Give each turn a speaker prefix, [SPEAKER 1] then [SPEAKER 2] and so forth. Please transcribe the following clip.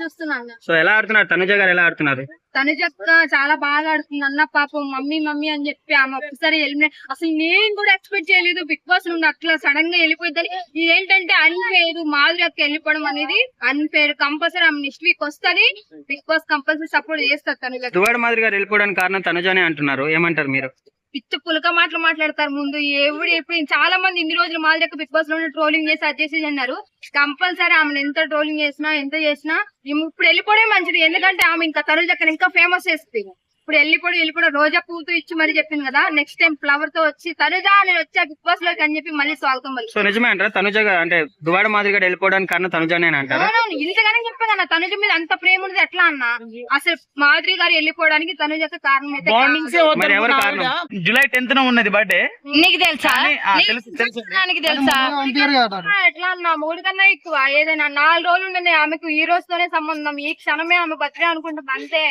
[SPEAKER 1] చూస్తున్నాను.
[SPEAKER 2] సో ఎలా ఆడుతున్నారు? తనుజ గారు ఎలా ఆడుతున్నారు?
[SPEAKER 1] తనుజ చాలా బాగా ఆడుతుంది. అన్న పాపం మమ్మీ మమ్మీ అని చెప్పి ఆమె ఒక్కసారి ఎలిమినేట్ అసలు నేను కూడా ఎక్స్పెక్ట్ చేయలేదు. బిగ్ బాస్ నుండి అట్లా సడన్గా వెళ్ళిపోయిందని ఇది ఏంటంటే అన్ఫేర్ మాధురి అక్క వెళ్ళిపోవడం అనేది అన్ఫేర్ కంపల్సరీ ఆమె నెక్స్ట్ వీక్ వస్తది. బిగ్ బాస్ కంపల్సరీ సపోర్ట్ చేస్తారు తనుజ
[SPEAKER 2] దువాడ మాదిరి గారు వెళ్ళిపోవడానికి కారణం తనుజనే అంటున్నారు. ఏమంటారు మీరు?
[SPEAKER 1] పిచ్చి పులక మాటలు మాట్లాడతారు ముందు. ఎవడు ఎప్పుడు చాలా మంది ఇన్ని రోజులు మాధురి దగ్గర బిగ్ బాస్లోనే ట్రోలింగ్ చేసి అది అన్నారు. కంపల్సరీ ఆమెను ఎంత ట్రోలింగ్ చేసినా ఎంత చేసినా ఇప్పుడు వెళ్ళిపోవడం మంచిది. ఎందుకంటే ఆమె ఇంకా తనుజ దగ్గర ఇంకా ఫేమస్ చేస్తుంది ఇప్పుడు వెళ్ళిపోయి వెళ్ళిపోవడం రోజా పూలతో ఇచ్చి మరి చెప్పింది కదా నెక్స్ట్ టైం ఫ్లవర్తో వచ్చి తనుజ నేను వచ్చా బిగ్ బాస్లోకి అని చెప్పి మళ్ళీ స్వాగతం మళ్ళీ
[SPEAKER 2] సో నిజమే అంటారా? తనుజ గారు అంటే దువాడ మాదిరి గారు వెళ్ళిపోవడానికి కారణం తనుజనే అని అంటారా?
[SPEAKER 1] అవునవును ఇంతగానే చెప్పా కదా తనుజ మీద అంత ప్రేమ ఉన్నది ఎట్లా అన్న అసలు మాధురి గారు వెళ్ళిపోవడానికి తనుజకు కారణం అయితే
[SPEAKER 3] బాండింగ్సే
[SPEAKER 1] కాదు.
[SPEAKER 2] మరి ఎవరు
[SPEAKER 3] వద్దనుకున్న
[SPEAKER 2] కారణం?
[SPEAKER 3] ఆవిడ జూలై టెన్త్ న ఉన్నది బర్త్డే
[SPEAKER 1] నీకు తెలుసా? నీకు
[SPEAKER 3] తెలుసు,
[SPEAKER 1] ఎట్లా అన్నా మూడు కన్నా ఎక్కువ. ఏదైనా నాలుగు రోజులు ఉండే ఆమెకు ఈ రోజుతోనే సంబంధం ఈ క్షణమే ఆమె బర్త్డే అనుకుంటుంది అంతే.